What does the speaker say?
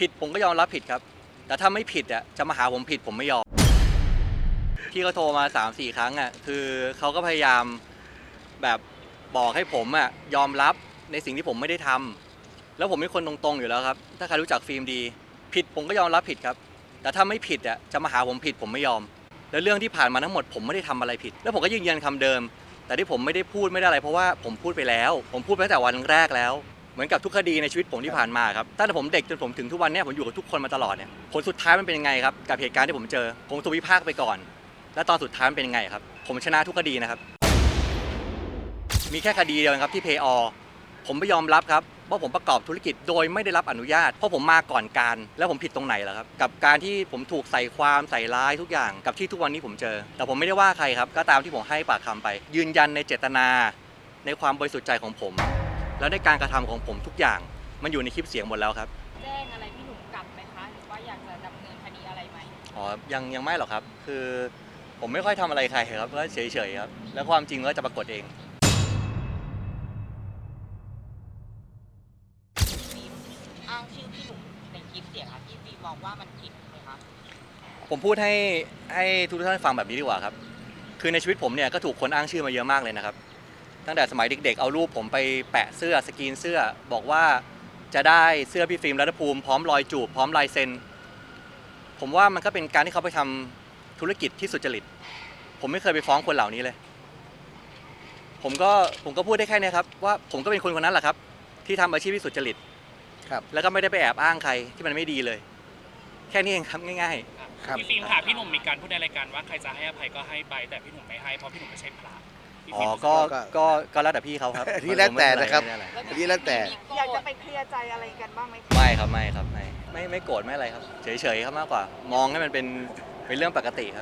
ผิดผมก็ยอมรับผิดครับ แต่ถ้าไม่ผิดอะจะมาหาผมผิดผมไม่ยอมที่เขาโทรมา3ามสี่ครั้งอะคือเขาก็พยายามแบบบอกให้ผมอะยอมรับในสิ่งที่ผมไม่ได้ทำแล้วผมเป็นคนตรงๆอยู่แล้วครับ ถ้าใครรู้จักฟิล์มดี ผิดผมก็ยอมรับผิดครับ แต่ถ้าไม่ผิดอะจะมาหาผมผิดผมไม่ยอม แล้วเรื่องที่ผ่านมาทั้งหมดผมไม่ได้ทำอะไรผิด แล้วผมก็ยืนยันคำเดิม แต่ที่ผมไม่ได้พูดไม่ได้อะไร เพราะว่าผมพูดไปแล้ว ผมพูดไปตั้งแต่วันแรกแล้ว เหมือนกับทุกคดีในชีวิตผมที่ผ่านมาครับตั้งแต่ผมเด็กจนผมถึงทุกวันเนี้ยผมอยู่กับทุกคนมาตลอดเนี่ยผลสุดท้ายมันเป็นยังไงครับกับเหตุการณ์ที่ผมเจอ ผมถูกวิพากษ์ไปก่อน แล้วตอนสุดท้ายมันเป็นยังไงครับ ผมชนะทุกคดีนะครับ มีแค่คดีเดียวครับที่เพย์อผมไม่ยอมรับครับว่าผมประกอบธุรกิจโดยไม่ได้รับอนุญาต เพราะผมมาก่อนการ แล้วผมผิดตรงไหนล่ะครับ กับการที่ผมถูกใส่ความใส่ร้ายทุกอย่างกับที่ทุกวันนี้ผมเจอ แต่ผมไม่ได้ว่าใครครับ ก็ตามที่ผมให้ปากคำไป ยืนยันในเจตนา ในความบริสุทธิ์ใจของผม แล้วในการกระทำของผมทุกอย่างมันอยู่ในคลิปเสียงหมดแล้วครับ แจ้งอะไรพี่หนุ่มกลับไหมคะ หรือว่าอยากจะดำเนินคดีอะไรไหมอ๋อ ยังยังไม่หรอกครับ คือผมไม่ค่อยทำอะไรใครครับก็เฉยๆครับ แล้วความจริงก็จะปรากฏเองฟิล์มอ้างชื่อพี่หนุ่มในคลิปเสียงค่ะพี่ฟิล์มมองว่ามันผิดไหมคะ ผมพูดให้ให้ทุกท่านฟังแบบนี้ดีกว่าครับ คือในชีวิตผมเนี่ยก็ถูกคนอ้างชื่อมาเยอะมากเลยนะครับ ตั้งแต่สมัยเด็กๆ เอารูปผมไปแปะเสื้อสกรีนเสื้อ บอกว่าจะได้เสื้อพี่ฟิล์มรัตภูมิพร้อมรอยจูบพร้อมลายเซ็น ผมว่ามันก็เป็นการที่เขาไปทำธุรกิจที่สุจริต ผมไม่เคยไปฟ้องคนเหล่านี้เลย ผมก็ผมก็พูดได้แค่เนี้ยครับ ว่าผมก็เป็นคนคนนั้นแหละครับ ที่ทำอาชีพที่สุจริตครับ แล้วก็ไม่ได้ไปแอบอ้างใครที่มันไม่ดีเลย แค่นี้เองครับง่ายๆ ครับ พี่ฟิล์มค่ะพี่หนุ่มมีการพูดในรายการว่าใครจะให้อภัยก็ให้ไปแต่พี่หนุ่มไม่ให้เพราะพี่หนุ่มไม่ใช่พระพี่ อ๋อฟิล์มก็ก็ก็ก็แล้วแต่พี่เขาครับอันนี้แล้วแต่นะครับ ไม่เป็ไรอันนี้แล้วแต่ อยากจะไปเคลียร์ใจอะไรกันบ้างไหมคะไม่ครับไม่ครับไม่ไม่ไม่โกรธไม่อะไรครับ เฉยๆครับมากกว่า มองให้มันเป็นเป็นเรื่องปกติครับ